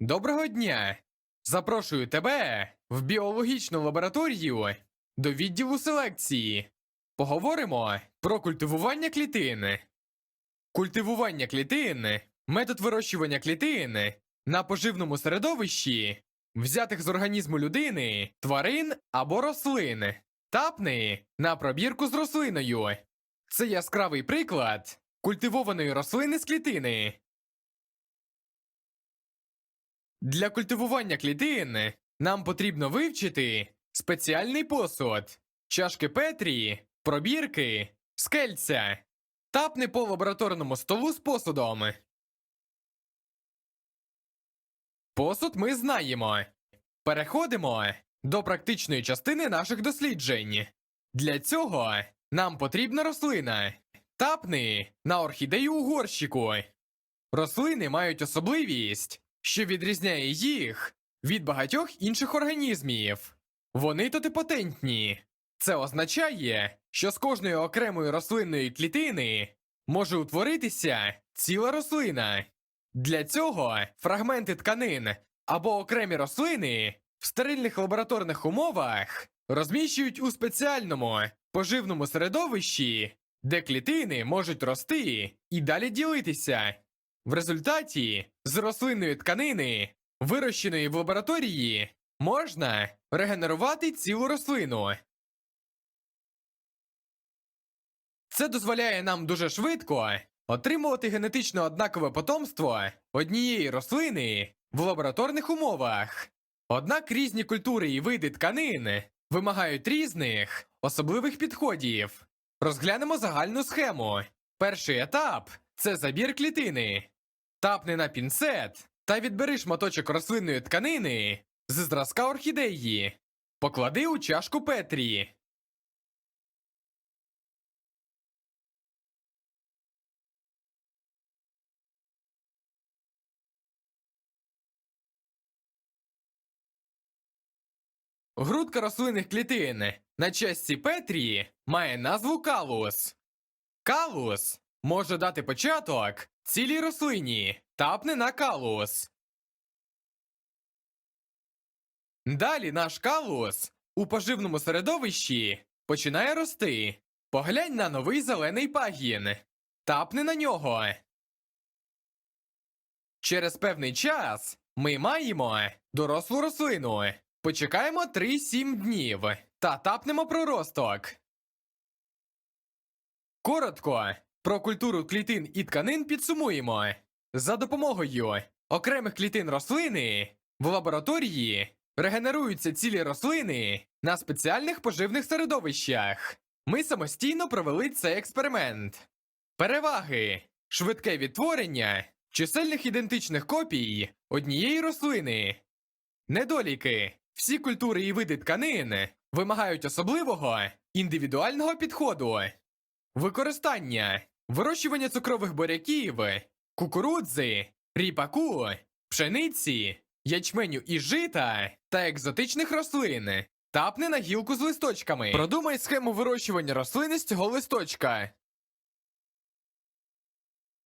Доброго дня! Запрошую тебе в біологічну лабораторію до відділу селекції. Поговоримо про культивування клітин. Культивування клітин метод вирощування клітин на поживному середовищі, взятих з організму людини, тварин або рослин, тапни на пробірку з рослиною. Це яскравий приклад культивованої рослини з клітини. Для культивування клітин нам потрібно вивчити спеціальний посуд, чашки Петрі, пробірки, скельця, тапни по лабораторному столу з посудом. Посуд ми знаємо. Переходимо до практичної частини наших досліджень. Для цього нам потрібна рослина. Тапни на орхідею у горщику. Рослини мають особливість, що відрізняє їх від багатьох інших організмів. Вони тотипотентні. Це означає, що з кожної окремої рослинної клітини може утворитися ціла рослина. Для цього фрагменти тканин або окремі рослини в стерильних лабораторних умовах розміщують у спеціальному поживному середовищі, де клітини можуть рости і далі ділитися. В результаті з рослинної тканини, вирощеної в лабораторії, можна регенерувати цілу рослину. Це дозволяє нам дуже швидко отримувати генетично однакове потомство однієї рослини в лабораторних умовах. Однак різні культури і види тканин вимагають різних особливих підходів. Розглянемо загальну схему. Перший етап це забір клітини. Тапни на пінцет та відбери шматочок рослинної тканини з зразка орхідеї. Поклади у чашку Петрі. Грудка рослинних клітин на частці Петрі має назву калус. Калус може дати початок цілій рослині, тапне на калус. Далі наш калус у поживному середовищі починає рости. Поглянь на новий зелений пагін. Тапни на нього. Через певний час ми маємо дорослу рослину. Почекаємо 3-7 днів та тапнемо проросток. Коротко про культуру клітин і тканин підсумуємо. За допомогою окремих клітин рослини в лабораторії регенеруються цілі рослини на спеціальних поживних середовищах. Ми самостійно провели цей експеримент. Переваги: швидке відтворення чисельних ідентичних копій однієї рослини. Недоліки. Всі культури і види тканин вимагають особливого індивідуального підходу. Використання вирощування цукрових буряків, кукурудзи, ріпаку, пшениці, ячменю і жита та екзотичних рослин. Тапни на гілку з листочками. Продумай схему вирощування рослини з цього листочка.